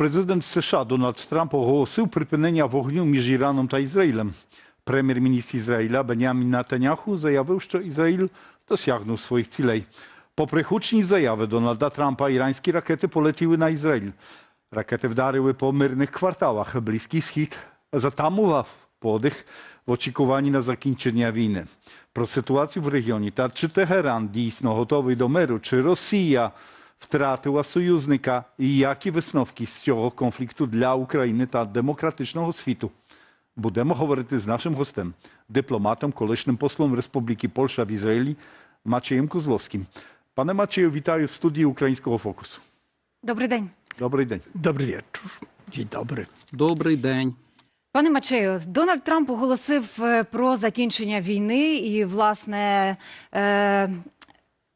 Президент США Дональд Трамп оголосив припинення вогню між Іраном та Ізраїлем. Прем'єр-міністр Ізраїля Бенямін Натаняху заявив, що Ізраїль досягнув своїх цілей. Попри гучні заяви Дональда Трампа, іранські ракети полетіли на Ізраїль. Ракети вдарили по мирних кварталах. Близький схід затамував подих в очікуванні на закінчення війни. Про ситуацію в регіоні та чи Тегеран дійсно готовий до миру, чи Росія втратила союзника, і які висновки з цього конфлікту для України та демократичного світу. Будемо говорити з нашим гостем, дипломатом, колишнім послом Республіки Польща в Ізраїлі Maciejem Kozłowskim. Panie Macieju, witaję w studiu Ukraińskiego Fokusu. Добрий день. Dobry dzień. Dobry wieczór. Dzień dobry. Добрий день. Пане Мачею, Дональд Трамп оголосив е, про закінчення війни, і власне е,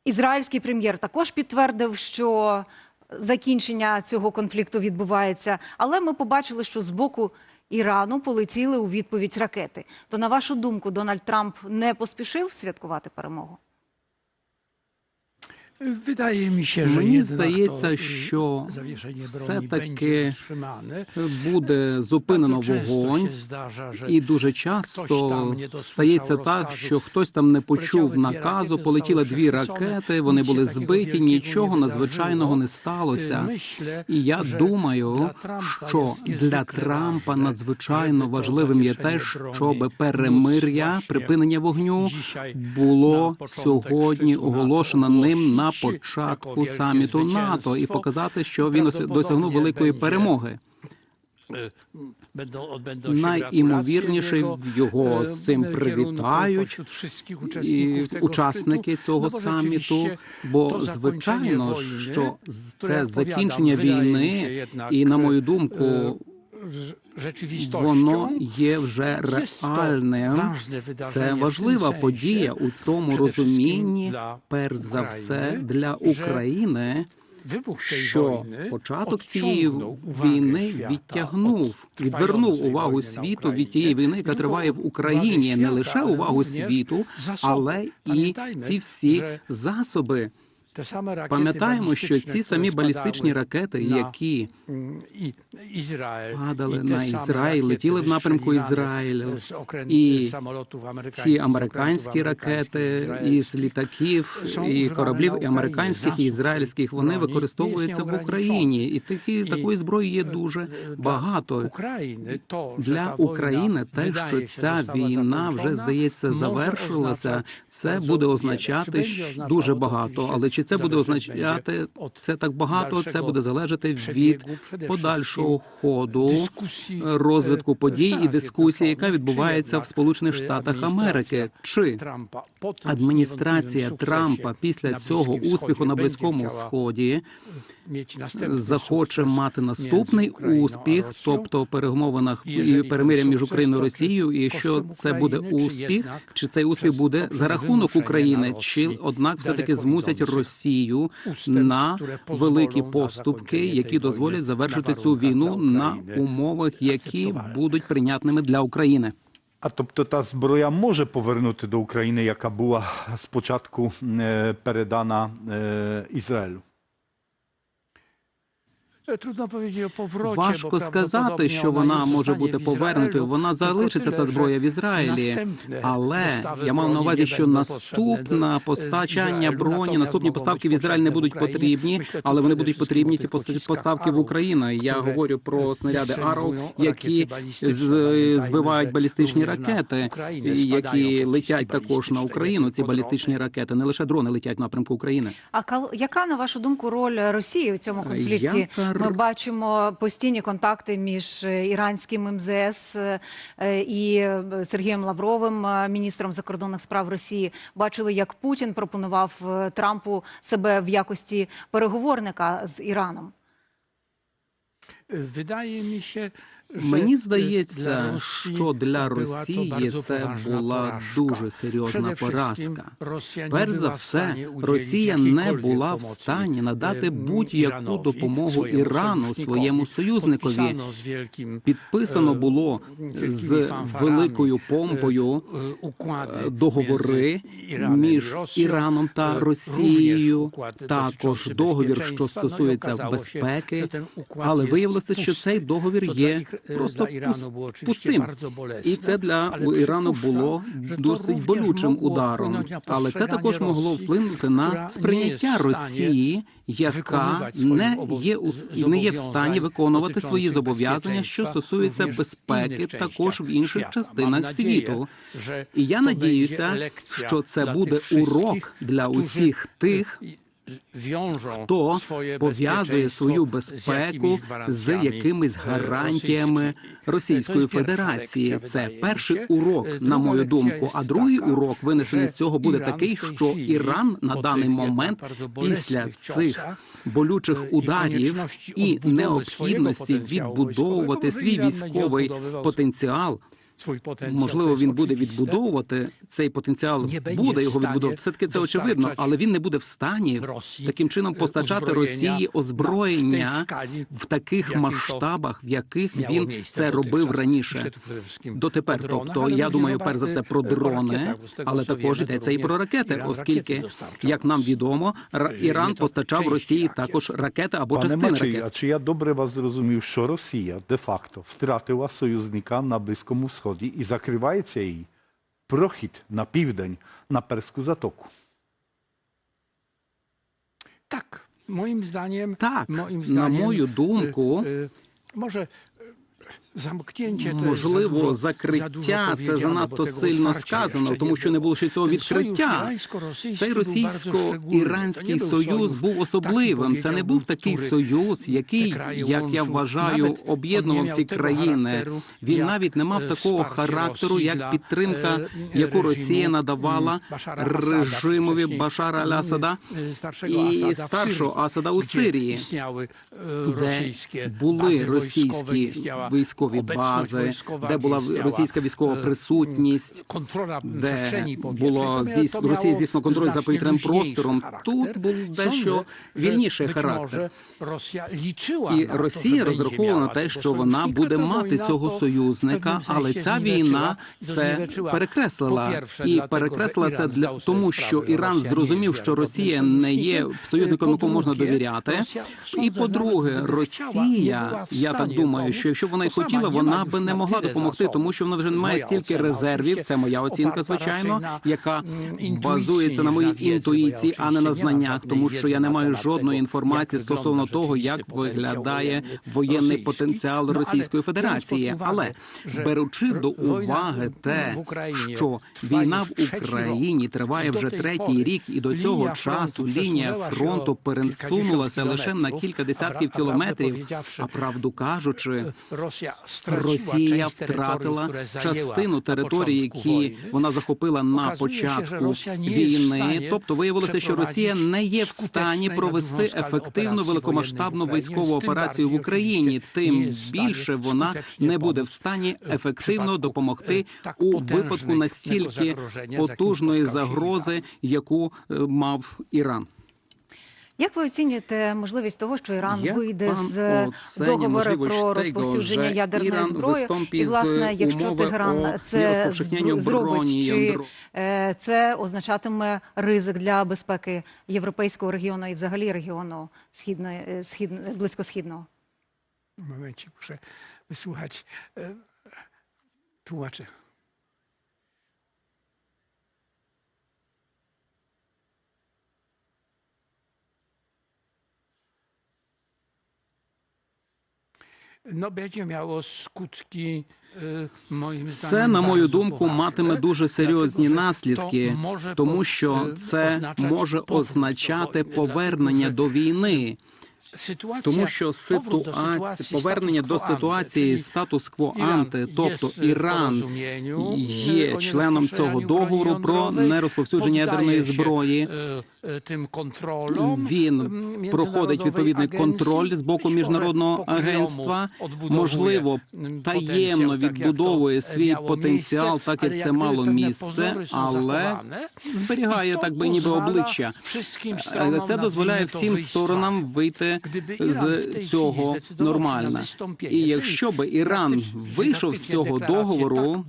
ізраїльський прем'єр також підтвердив, що закінчення цього конфлікту відбувається. Але ми побачили, що з боку Ірану полетіли у відповідь ракети. То на вашу думку, Дональд Трамп не поспішив святкувати перемогу? Мені здається, що zawieszenie все-таки буде зупинено вогонь, і дуже часто стається так, що хтось там не почув наказу, полетіли дві ракети, вони були збиті, нічого надзвичайного не сталося. І я думаю, що для Трампа надзвичайно важливим є те, щоб перемир'я, припинення вогню було сьогодні оголошено ним на початку саміту НАТО і показати, що він досягнув великої перемоги. Найімовірніше його з цим e, привітають і учасники цього саміту. Бо звичайно, що це закінчення війни, і на мою e, думку, воно є вже реальним. Це важлива подія у тому розумінні, перш за все, для України. Що початок цієї війни відтягнув, відвернув увагу світу від тієї війни, яка триває в Україні, не лише увагу світу, але і ці всі засоби. Пам'ятаємо, що ці самі балістичні ракети, які падали на Ізраїль, летіли в напрямку Ізраїлю, і ці американські ракети із літаків і кораблів і американських і ізраїльських вони використовуються в Україні, і такі такої зброї є е, дуже е, багато. Для України те, що ця війна вже здається завершилася, це буде означати дуже багато. Але чи це буде означати це так багато? Це буде залежати від подальшого ходу розвитку е, подій і дискусії, яка відбувається в Сполучених Штатах е, Америки. Чи адміністрація Трампа після цього успіху на Близькому Сході mieć захоче мати наступний успіх, тобто перемовинах І перемир'я між Україною і Росією, і коштом це буде успіх, чи цей успіх буде за рахунок України, чи однак все таки змусять йдącих Росію на великі поступки, які дозволять завершити цю війну на умовах, які будуть прийнятними для України. А тобто та зброя може повернути до України, яка була спочатку е, передана е, Ізраїлю? Важко сказати, що вона може бути повернутою. Вона залишиться ця зброя в Ізраїлі, але я мав на увазі, що наступне постачання броні, наступні поставки в Ізраїль не будуть потрібні, але вони будуть потрібні pociskach поставки в Україну. Я говорю про снаряди zestrzeliwują які збивають балістичні ракети, які летять також на Україну. Ці балістичні ракети, не лише дрони летять в напрямку України. А яка на вашу думку роль Росії у цьому конфлікті? Ми бачимо постійні контакти між е, іранським МЗС е, е, і Сергієм Лавровим, міністром закордонних справ Росії. Бачили, як Путін пропонував Трампу себе в якості переговорника з Іраном. Видає мені że Мені здається, що для Росії це була дуже серйозна поразка. Перш за все, Росія не була в стані надати будь-яку допомогу Ірану своєму союзникові. Підписано е, було з великою помпою е, уклади е, договори між Іраном та Росією, також договір, що і стосується безпеки. Але виявилося, що цей договір є просто пус- пустим. І це для Ірану було досить болючим ударом. Але це також могло вплинути на сприйняття Росії, яка не є у не є в стані виконувати свої зобов'язання, що стосуються безпеки, також в інших частинах світу. І я надіюся, що це буде урок для усіх тих, хто пов'язує свою безпеку з якимись гарантіями Російської Федерації. Це перший урок, на мою думку. А другий урок винесений з цього буде такий, що Іран на даний момент після цих болючих ударів і необхідності відбудовувати свій військовий потенціал. Можливо, він буде відбудовувати цей потенціал, буде його відбудовувати. Все таки це очевидно, але він не буде в стані таким чином постачати Росії озброєння в таких масштабах, в яких він це робив раніше. Дотепер, тобто, я думаю, перш за все про дрони, але також йдеться і про ракети, оскільки, як нам відомо, Ра- Іран постачав Росії також ракети або частини ракет. a czy ja dobrze was zrozumiał, що Росія de-facto втратила союзника на Близькому Сході і закривається їй прохід на південь, на Перську затоку? Tak, moim zdaniem. Так, moim на zdaniem, мою думку, y, Можливо, закриття це занадто сильно сказано, тому що не було ще цього відкриття. Цей російсько-іранський союз був особливим. Це не був такий союз, який, як я вважаю, об'єднував ці країни. Він навіть не мав е, такого характеру, як підтримка, е, яку Росія надавала режимові Башара м, Аль-Асада е, і старшого Асада у Сирії. де були російські військові бази, де була російська військова е, присутність, контроля де було здійс... Росія здійснила контроль за повітряним простором. Тут був дещо вільніший характер. І Росія розраховувала на те, що вона буде мати цього союзника, але ця війна це перекреслила і перекреслила це для тому, що Іран зрозумів, що Росія не є союзником. якому можна довіряти. І по-друге, Росія, я так думаю, що якщо вона й хотіла, вона би не могла допомогти, тому що вона вже не має стільки резервів. Це моя оцінка, звичайно, яка базується на моїй інтуїції, а не на знаннях, тому що я не маю жодної інформації стосовно того, як виглядає воєнний потенціал Російської Федерації. Але беручи до уваги те, що війна в Україні триває вже третій рік, і до цього часу лінія фронту пересунулася лише на кілька десятків кілометрів. А правду кажучи, Росія втратила частину території, які вона захопила на початку війни. Тобто виявилося, що Росія не є в стані провести ефективну великомасштабну військову операцію в Україні. Тим більше вона не буде в стані ефективно допомогти е, у випадку настільки потужної загрози, яку е, мав Іран. Як ви оцінюєте можливість того, що Іран Як вийде з договору про розповсюдження ядерної зброї? І, власне, якщо о це зробить, чи е, це означатиме ризик для безпеки європейського регіону і взагалі регіону східної е, схід близькосхідного? Momencik, muszę wysłuchać. e, Це, zdaniem, на мою думку, матиме дуже серйозні наслідки, тому що e, це може означати повернення до війни. Тому що ситуація, повернення до ситуації статус-кво анте, тобто Іран є членом цього договору про нерозповсюдження ядерної зброї. е, е. Він проходить відповідний контроль з боку міжнародного агентства. Можливо, таємно відбудовує е, свій потенціал, так як це мало місце, але зберігає так би ніби обличчя. Але це дозволяє всім сторонам вийти з цього нормальна. І якщо би Іран вийшов з цього договору,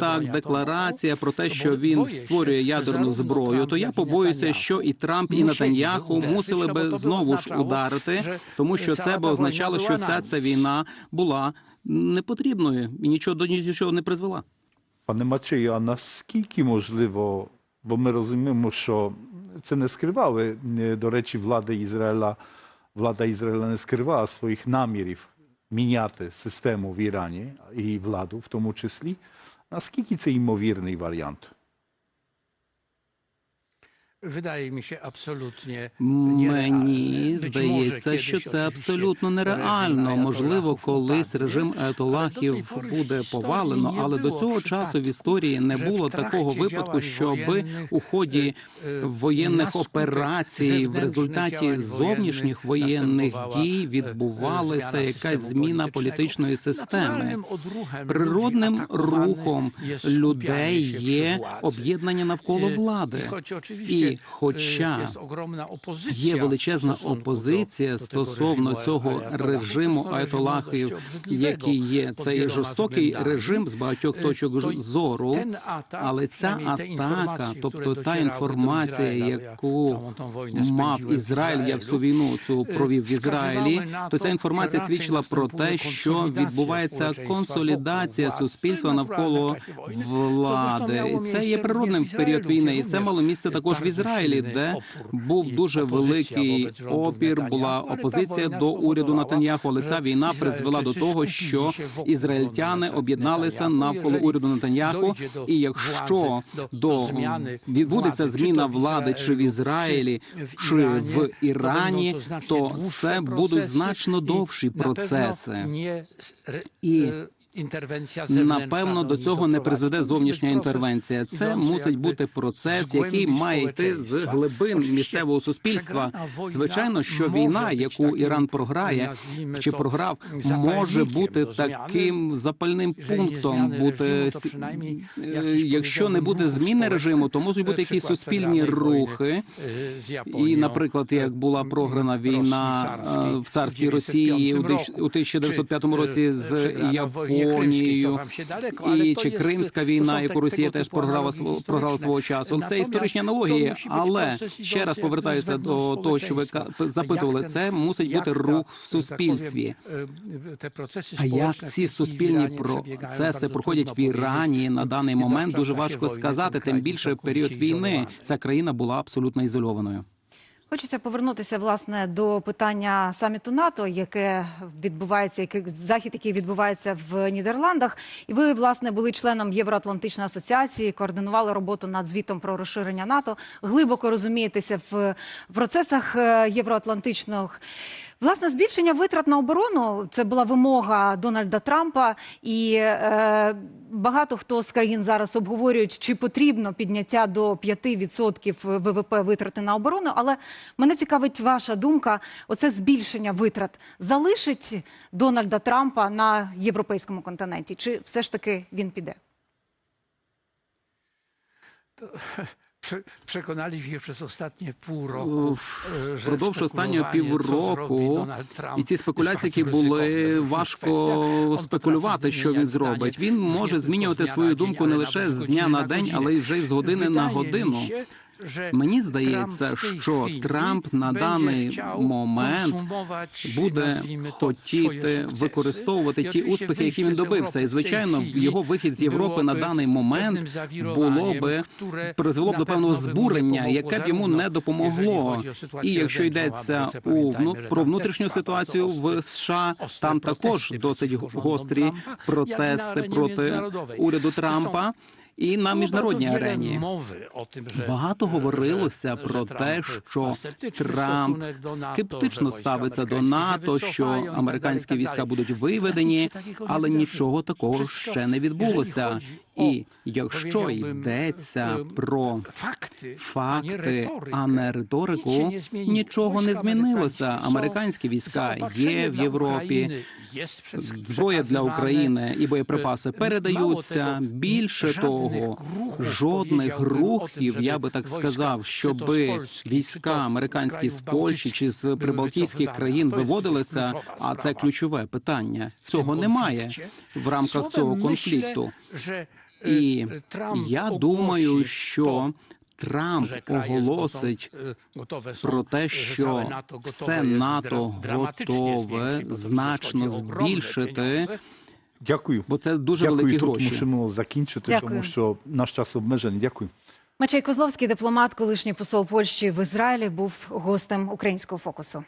так декларація про те, що він створює ядерну зброю, то я побоюся, що і Трамп, і Натаньяху мусили би знову ж ударити, тому що це би означало, що вся ця війна була непотрібною і нічого до нічого не призвела. Пане Мачею, а наскільки можливо, бо ми розуміємо, що це не скривали, е, до речі, влада Ізраїля, влада Ізраїля не скривала своїх намірів міняти систему в Ірані і владу в тому числі. Наскільки це ймовірний варіант? Wydaje mi się absolutnie Мені здається, що це абсолютно нереально. Можливо, колись режим пори буде повалено, але до цього часу в історії не було такого випадку, щоб у ході е, е, воєнних операцій в результаті зовнішніх воєнних дій е, відбувалася якась зміна політичної системи. Природним рухом людей є об'єднання навколо влади. і І хоча є величезна опозиція стосовно цього режиму аятолахів, режиму obrzydliwego який є цей жорстокий режим з багатьох Е, точок зору. Але ця атака, тобто та інформація, яку мав Ізраїль, я всю війну цю е, провів в Ізраїлі, то ця інформація свідчила про те, що відбувається консолідація суспільства навколо влади. І це є природним в період війни. І це мало місце також в bardzo Ізраїлі, де був дуже великий опір, була опозиція до уряду Натаньяху. Але ця війна призвела до того, що ізраїльтяни об'єдналися навколо уряду Натаньяху. І якщо до відбудеться зміна влади чи в Ізраїлі, чи в Ірані, то це будуть значно довші процеси. І Напевно, до цього не призведе зовнішня інтервенція. Це мусить бути процес, який має йти з глибин місцевого суспільства. Звичайно, що війна, яку Іран програє чи програв, може бути таким запальним пунктом. Бути е, якщо не буде зміни режиму, то можуть бути якісь суспільні рухи. е, І, наприклад, як була е, програна війна е, в царській Росії у 1905 тисяч- у 1905 році з е, Японією. І чи Кримська війна, яку Росія теж програла сво- програла свого часу. Це історичні аналогії, але ще раз повертаюся до того, що ви запитували. Це мусить бути рух в суспільстві. е, те процеси А як ці суспільні процеси проходять в Ірані на даний момент, дуже важко сказати. Тим більше період війни ця країна була абсолютно ізольованою. Хочеться повернутися власне до питання саміту НАТО, яке відбувається, який захід, який відбувається в Нідерландах. І ви власне були членом Євроатлантичної асоціації, координували роботу над звітом про розширення НАТО. Глибоко розумієтеся в процесах е, євроатлантичних. Власне, збільшення витрат на оборону це була вимога Дональда Трампа, і е, багато хто з країн зараз обговорюють, чи потрібно підняття до 5% ВВП витрати на оборону. Але мене цікавить ваша думка: оце збільшення витрат залишить Дональда Трампа на європейському континенті, чи все ж таки він піде? E, Впродовж останнього півроку і ці спекуляції, які були важко спекулювати, що він зробить. Він може змінювати свою думку не лише з дня на день, але й вже з години на годину. Мені здається, що Трамп на даний момент буде хотіти використовувати ті успіхи, які він добився. І звичайно, його вихід з Європи на даний момент було би призвело б до певного збурення, яке б йому не допомогло. І якщо йдеться у про внутрішню ситуацію в США, там також досить гострі протести проти уряду Трампа. І на міжнародній арені. багато говорилося про те, що Трамп скептично ставиться до НАТО, що американські війська будуть виведені, але нічого такого ще не відбулося. І якщо йдеться про fakty, факти, а не риторику, нічого не змінилося. Американські війська є в Європі. Зброя для України і боєприпаси передаються. Більше того, жодних рухів, я би так сказав, щоби війська американські з Польщі чи з прибалтійських країн виводилися. А це ключове питання. Цього немає в рамках цього конфлікту. І я думаю, що Трамп оголосить про те, що все НАТО готове значно збільшити, Дякую. бо це дуже Дякую. великі Тут гроші. мусимо закінчити, Дякую. тому що наш час обмежений. Дякую. Мачей Козловський, дипломат, колишній посол Польщі в Ізраїлі, був гостем українського фокусу.